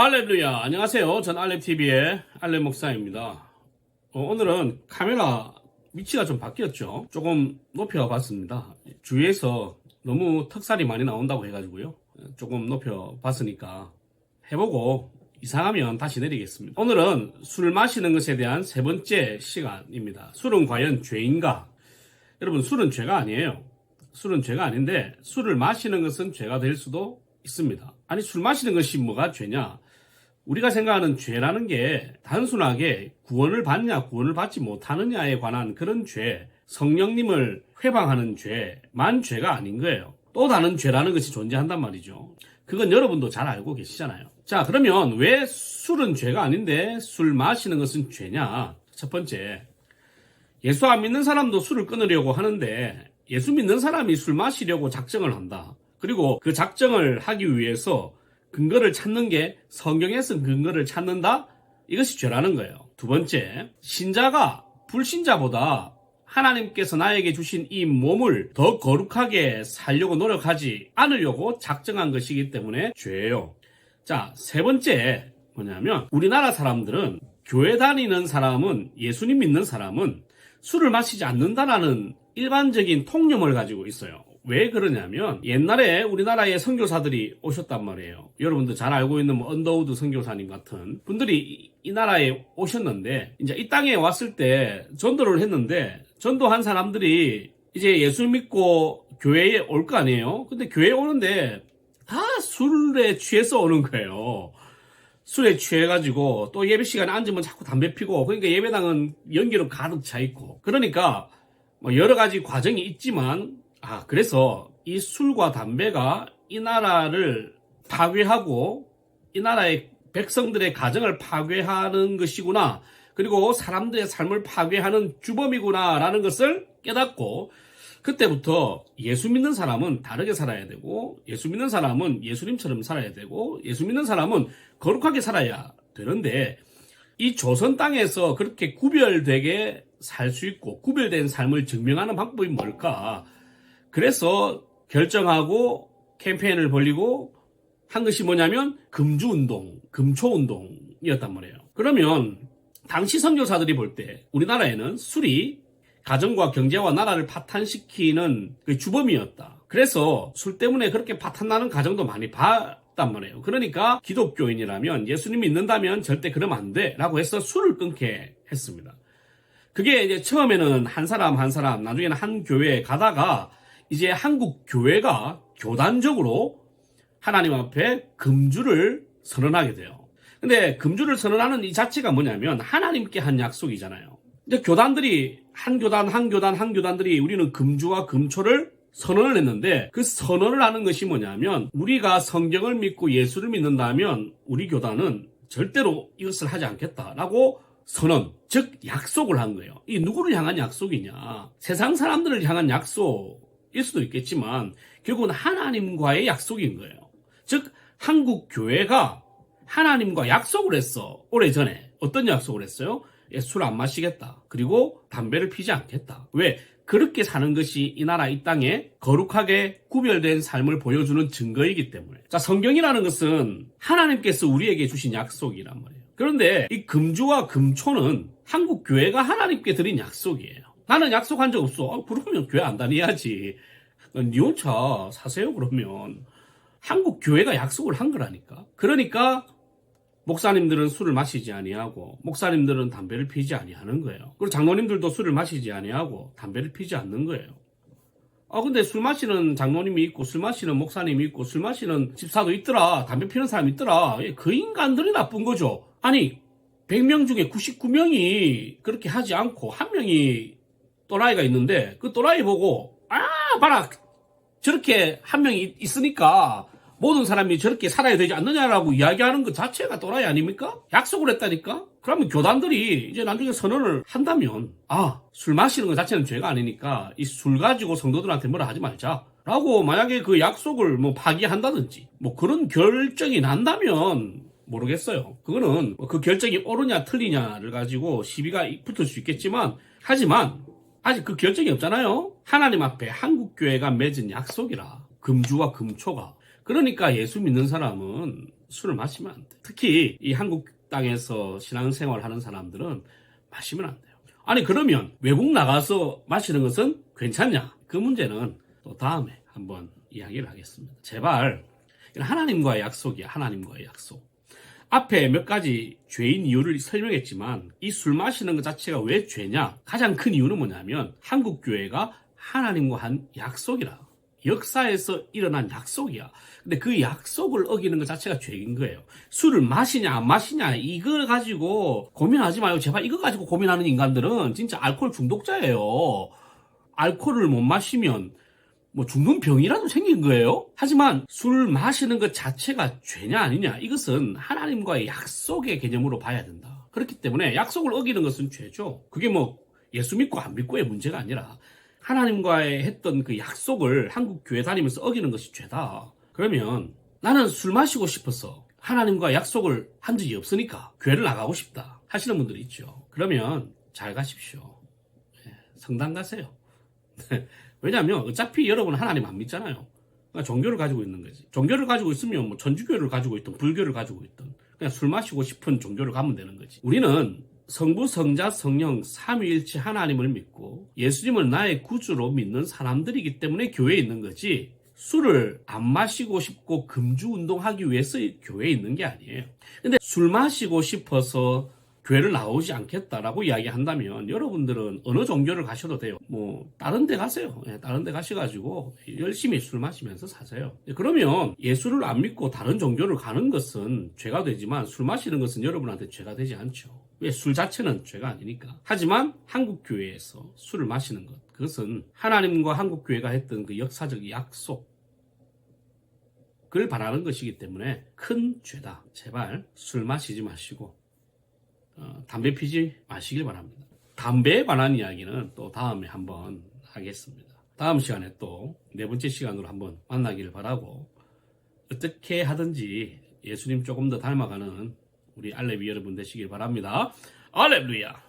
알렐루야. 안녕하세요. 전 알렙TV의 알렙 목사입니다. 어, 오늘은 카메라 위치가 좀 바뀌었죠. 조금 높여 봤습니다. 주위에서 너무 턱살이 많이 나온다고 해가지고요. 조금 높여 봤으니까 해보고 이상하면 다시 내리겠습니다. 오늘은 술 마시는 것에 대한 세 번째 시간입니다. 술은 과연 죄인가? 여러분, 술은 죄가 아니에요. 술은 죄가 아닌데 술을 마시는 것은 죄가 될 수도 있습니다. 아니 술 마시는 것이 뭐가 죄냐? 우리가 생각하는 죄라는 게 단순하게 구원을 받냐 구원을 받지 못하느냐에 관한 그런 죄, 성령님을 회방하는 죄만 죄가 아닌 거예요. 또 다른 죄라는 것이 존재한단 말이죠. 그건 여러분도 잘 알고 계시잖아요. 자, 그러면 왜 술은 죄가 아닌데 술 마시는 것은 죄냐? 첫 번째, 예수 안 믿는 사람도 술을 끊으려고 하는데 예수 믿는 사람이 술 마시려고 작정을 한다. 그리고 그 작정을 하기 위해서 근거를 찾는 게 성경에서 근거를 찾는다? 이것이 죄라는 거예요. 두 번째, 신자가 불신자보다 하나님께서 나에게 주신 이 몸을 더 거룩하게 살려고 노력하지 않으려고 작정한 것이기 때문에 죄예요. 자, 세 번째 뭐냐면 우리나라 사람들은 교회 다니는 사람은 예수님 믿는 사람은 술을 마시지 않는다라는 일반적인 통념을 가지고 있어요. 왜 그러냐면 옛날에 우리나라에 선교사들이 오셨단 말이에요. 여러분도 잘 알고 있는 뭐 언더우드 선교사님 같은 분들이 이, 이 나라에 오셨는데 이제 이 땅에 왔을 때 전도를 했는데 전도한 사람들이 이제 예수 믿고 교회에 올 거 아니에요. 근데 교회에 오는데 다 술에 취해서 오는 거예요. 술에 취해가지고 또 예배 시간에 앉으면 자꾸 담배 피고 그러니까 예배당은 연기로 가득 차 있고 그러니까 뭐 여러 가지 과정이 있지만 아 그래서 이 술과 담배가 이 나라를 파괴하고 이 나라의 백성들의 가정을 파괴하는 것이구나 그리고 사람들의 삶을 파괴하는 주범이구나라는 것을 깨닫고 그때부터 예수 믿는 사람은 다르게 살아야 되고 예수 믿는 사람은 예수님처럼 살아야 되고 예수 믿는 사람은 거룩하게 살아야 되는데 이 조선 땅에서 그렇게 구별되게 살 수 있고 구별된 삶을 증명하는 방법이 뭘까? 그래서 결정하고 캠페인을 벌리고 한 것이 뭐냐면 금주 운동, 금초 운동이었단 말이에요. 그러면 당시 선교사들이 볼 때 우리나라에는 술이 가정과 경제와 나라를 파탄시키는 그 주범이었다. 그래서 술 때문에 그렇게 파탄나는 가정도 많이 봤단 말이에요. 그러니까 기독교인이라면 예수님 믿는다면 절대 그러면 안 돼. 라고 해서 술을 끊게 했습니다. 그게 이제 처음에는 한 사람 한 사람, 나중에는 한 교회에 가다가 이제 한국 교회가 교단적으로 하나님 앞에 금주를 선언하게 돼요. 근데 금주를 선언하는 이 자체가 뭐냐면 하나님께 한 약속이잖아요. 이제 교단들이 한 교단 한 교단 한 교단들이 우리는 금주와 금초를 선언을 했는데 그 선언을 하는 것이 뭐냐면 우리가 성경을 믿고 예수를 믿는다면 우리 교단은 절대로 이것을 하지 않겠다라고 선언, 즉 약속을 한 거예요. 이 누구를 향한 약속이냐? 세상 사람들을 향한 약속 일 수도 있겠지만 결국은 하나님과의 약속인 거예요. 즉 한국 교회가 하나님과 약속을 했어. 오래전에 어떤 약속을 했어요? 예, 술안 마시겠다. 그리고 담배를 피지 않겠다. 왜? 그렇게 사는 것이 이 나라 이 땅에 거룩하게 구별된 삶을 보여주는 증거이기 때문에. 자, 성경이라는 것은 하나님께서 우리에게 주신 약속이란 말이에요. 그런데 이 금주와 금초는 한국 교회가 하나님께 드린 약속이에요. 나는 약속한 적 없어. 아, 그러면 교회 안 다녀야지. 니 혼자 사세요, 그러면. 한국 교회가 약속을 한 거라니까. 그러니까 목사님들은 술을 마시지 아니하고 목사님들은 담배를 피지 아니하는 거예요. 그리고 장로님들도 술을 마시지 아니하고 담배를 피지 않는 거예요. 아 근데 술 마시는 장로님이 있고 술 마시는 목사님이 있고 술 마시는 집사도 있더라. 담배 피는 사람이 있더라. 예, 그 인간들이 나쁜 거죠. 아니 100명 중에 99명이 그렇게 하지 않고 한 명이 또라이가 있는데 그 또라이 보고 아 봐라 저렇게 한 명이 있으니까 모든 사람이 저렇게 살아야 되지 않느냐라고 이야기하는 것 자체가 또라이 아닙니까? 약속을 했다니까? 그러면 교단들이 이제 나중에 선언을 한다면, 아, 술 마시는 것 자체는 죄가 아니니까 이 술 가지고 성도들한테 뭐라 하지 말자. 라고 만약에 그 약속을 뭐 파기한다든지, 뭐 그런 결정이 난다면 모르겠어요. 그거는 그 결정이 옳으냐 틀리냐를 가지고 시비가 붙을 수 있겠지만, 하지만 아직 그 결정이 없잖아요. 하나님 앞에 한국 교회가 맺은 약속이라. 금주와 금초가. 그러니까 예수 믿는 사람은 술을 마시면 안 돼. 특히 이 한국 땅에서 신앙생활 하는 사람들은 마시면 안 돼요. 아니 그러면 외국 나가서 마시는 것은 괜찮냐? 그 문제는 또 다음에 한번 이야기를 하겠습니다. 제발 하나님과의 약속이야. 하나님과의 약속. 앞에 몇 가지 죄인 이유를 설명했지만 이 술 마시는 것 자체가 왜 죄냐? 가장 큰 이유는 뭐냐면 한국 교회가 하나님과 한 약속이라. 역사에서 일어난 약속이야. 근데 그 약속을 어기는 것 자체가 죄인 거예요. 술을 마시냐 안 마시냐 이걸 가지고 고민하지 마요. 제발 이거 가지고 고민하는 인간들은 진짜 알코올 중독자예요. 알코올을 못 마시면 뭐 죽는 병이라도 생긴 거예요. 하지만 술 마시는 것 자체가 죄냐 아니냐 이것은 하나님과의 약속의 개념으로 봐야 된다. 그렇기 때문에 약속을 어기는 것은 죄죠. 그게 뭐 예수 믿고 안 믿고의 문제가 아니라 하나님과의 했던 그 약속을 한국 교회 다니면서 어기는 것이 죄다. 그러면 나는 술 마시고 싶어서 하나님과 약속을 한 적이 없으니까 교회를 나가고 싶다 하시는 분들이 있죠. 그러면 잘 가십시오. 예, 성당 가세요. 왜냐하면 어차피 여러분은 하나님 안 믿잖아요. 그러니까 종교를 가지고 있는 거지. 종교를 가지고 있으면 뭐 천주교를 가지고 있든 불교를 가지고 있든 그냥 술 마시고 싶은 종교를 가면 되는 거지. 우리는 성부, 성자, 성령, 삼위일체 하나님을 믿고 예수님을 나의 구주로 믿는 사람들이기 때문에 교회에 있는 거지. 술을 안 마시고 싶고 금주 운동하기 위해서 교회에 있는 게 아니에요. 근데 술 마시고 싶어서 교회를 나오지 않겠다라고 이야기한다면 여러분들은 어느 종교를 가셔도 돼요. 뭐 다른 데 가세요. 예, 다른 데 가셔가지고 열심히 술 마시면서 사세요. 예, 그러면 예수를 안 믿고 다른 종교를 가는 것은 죄가 되지만 술 마시는 것은 여러분한테 죄가 되지 않죠. 왜 술 자체는 죄가 아니니까. 하지만 한국 교회에서 술을 마시는 것 그것은 하나님과 한국 교회가 했던 그 역사적 약속 그걸 바라는 것이기 때문에 큰 죄다. 제발 술 마시지 마시고 어, 담배 피지 마시길 바랍니다. 담배에 관한 이야기는 또 다음에 한번 하겠습니다. 다음 시간에 또 네 번째 시간으로 한번 만나기를 바라고 어떻게 하든지 예수님 조금 더 닮아가는 우리 알레비 여러분 되시길 바랍니다. 알렐루야!